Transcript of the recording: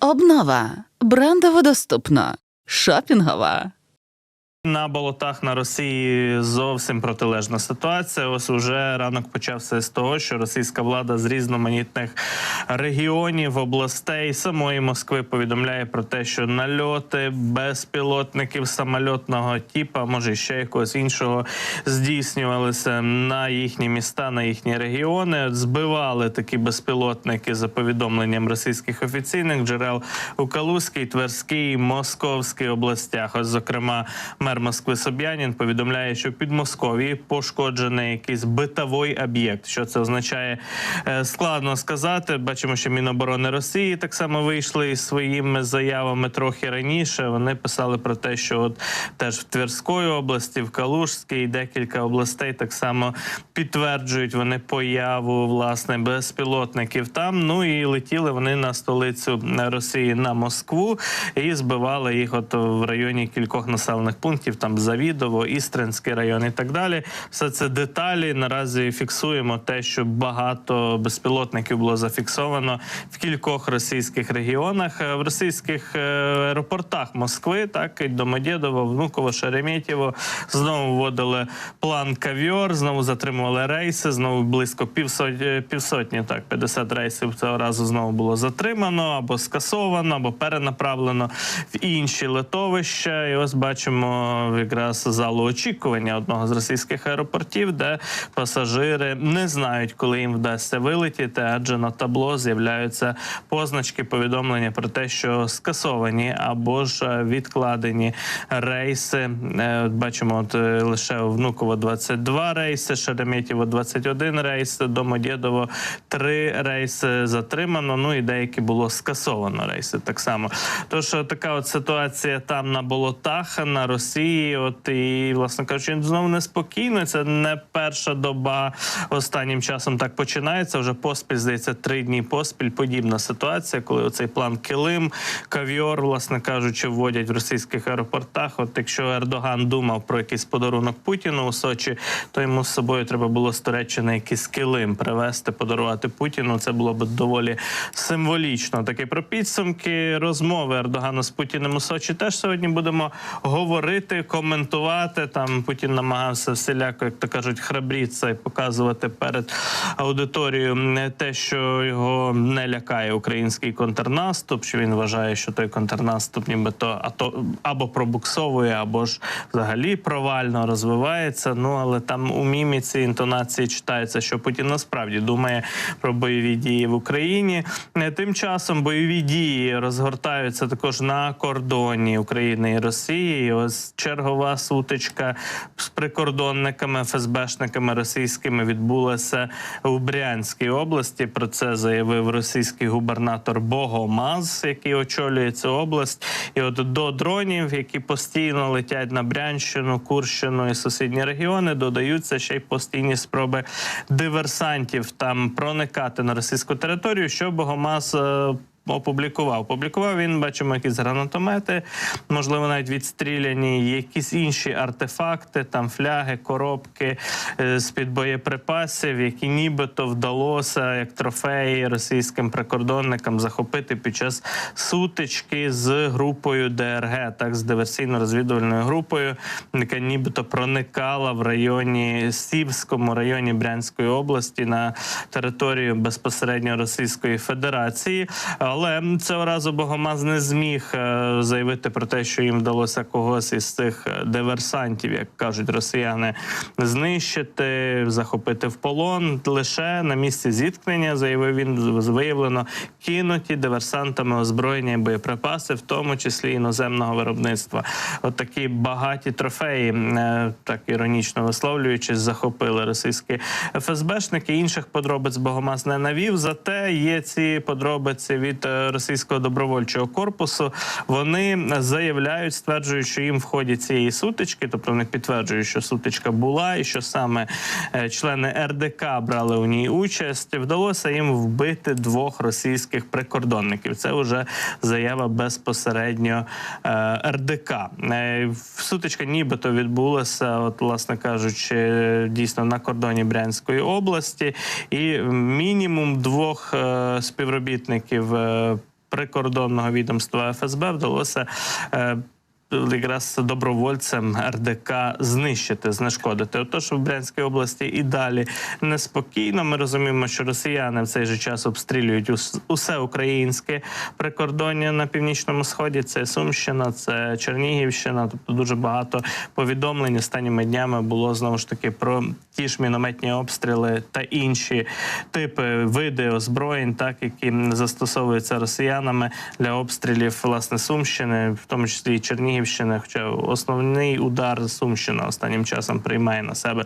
Обнова. Брендово доступно. Шопінгова. На болотах на Росії зовсім протилежна ситуація. Ось уже ранок почався з того, що російська влада з різноманітних регіонів, областей самої Москви повідомляє про те, що нальоти безпілотників самольотного типа, може ще якогось іншого, здійснювалися на їхні міста, на їхні регіони. Збивали такі безпілотники за повідомленням російських офіційних джерел у Калузькій, Тверській, Московській областях. Ось, зокрема, мер Москви Собянін повідомляє, що в Підмосков'ї пошкоджений якийсь битовий об'єкт. Що це означає? Е, Складно сказати. Бачимо, що Міноборони Росії так само вийшли із своїми заявами трохи раніше. Вони писали про те, що от теж в Тверської області, в Калужській, декілька областей так само підтверджують вони появу власне безпілотників там. Ну і летіли вони на столицю Росії на Москву і збивали їх от в районі кількох населених пунктів, там Завідово, Істринський район і так далі. Все це деталі. Наразі фіксуємо те, що багато безпілотників було зафіксовано в кількох російських регіонах, Е, в російських е, аеропортах Москви, так і Домодєдово, Внуково, Шереметьєво. Знову вводили план кавьор, знову затримували рейси. Знову близько півсотні, півсотні, так 50 рейсів цього разу знову було затримано або скасовано, або перенаправлено в інші литовища. І ось бачимо якраз залу очікування одного з російських аеропортів, де пасажири не знають, коли їм вдасться вилетіти, адже на табло з'являються позначки повідомлення про те, що скасовані або ж відкладені рейси. Е, Бачимо, от е, лише у Внуково 22 рейси, Шереметьєво 21 рейс, Домодєдово 3 рейси затримано. Ну і деякі було скасовано рейси так само. Тож е, така от ситуація там на болотах на Росії. От і власне кажучи, знову неспокійно. Це не перша доба останнім часом так починається. Вже поспіль здається три дні поспіль. Подібна ситуація, коли оцей план Килим, кав'йор, власне кажучи, вводять в російських аеропортах. От якщо Ердоган думав про якийсь подарунок Путіну у Сочі, то йому з собою треба було з Туреччини якийсь килим привезти, подарувати Путіну. Це було б доволі символічно. Таке про підсумки розмови Ердогана з Путіним у Сочі теж сьогодні будемо говорити, коментувати. Там Путін намагався всіляко, як то кажуть, храбріться і показувати перед аудиторією не те, що його не лякає український контрнаступ. Що він вважає, що той контрнаступ, нібито а то або пробуксовує, або ж взагалі провально розвивається. Ну але там у міміці інтонації читається, що Путін насправді думає про бойові дії в Україні. Е, Тим часом бойові дії розгортаються також на кордоні України і Росії. І ось чергова сутичка з прикордонниками, ФСБшниками російськими відбулася у Брянській області. Про це заявив російський губернатор Богомаз, який очолює цю область. І от до дронів, які постійно летять на Брянщину, Курщину і сусідні регіони, додаються ще й постійні спроби диверсантів там проникати на російську територію, що Богомаз. Опублікував. Опублікував він, бачимо, якісь гранатомети, можливо, навіть відстріляні, якісь інші артефакти, там фляги, коробки е, з-під боєприпасів, які нібито вдалося як трофеї російським прикордонникам захопити під час сутички з групою ДРГ, так з диверсійно-розвідувальною групою, яка нібито проникала в районі Сівському районі Брянської області на територію безпосередньо Російської Федерації. Але цього разу Богомаз не зміг е, заявити про те, що їм вдалося когось із цих е, диверсантів, як кажуть росіяни, знищити, захопити в полон. Лише на місці зіткнення заявив він виявлено кинуті диверсантами озброєння і боєприпаси, в тому числі іноземного виробництва. От такі багаті трофеї, е, так іронічно висловлюючись, захопили російські ФСБшники. Інших подробиць Богомаз не навів. Зате є ці подробиці від е, російського добровольчого корпусу. Вони заявляють, стверджують, що їм в ході цієї сутички, тобто вони підтверджують, що сутичка була, і що саме е, члени РДК брали у ній участь. Вдалося їм вбити двох російських прикордонників. Це вже заява безпосередньо е, РДК. Сутичка нібито відбулася, от, власне кажучи, дійсно на кордоні Брянської області, і мінімум двох співробітників. Е, прикордонного відомства ФСБ вдалося. Якраз добровольцем РДК знищити, знешкодити. Отож, в Брянській області і далі неспокійно. Ми розуміємо, що росіяни в цей же час обстрілюють усе українське прикордоння на північному сході. Це Сумщина, це Чернігівщина. Тобто дуже багато повідомлень останніми днями було знову ж таки про ті ж мінометні обстріли та інші типи види озброєнь, так які застосовуються росіянами для обстрілів власне Сумщини, в тому числі і Чернігівщини. Хоча основний удар Сумщина останнім часом приймає на себе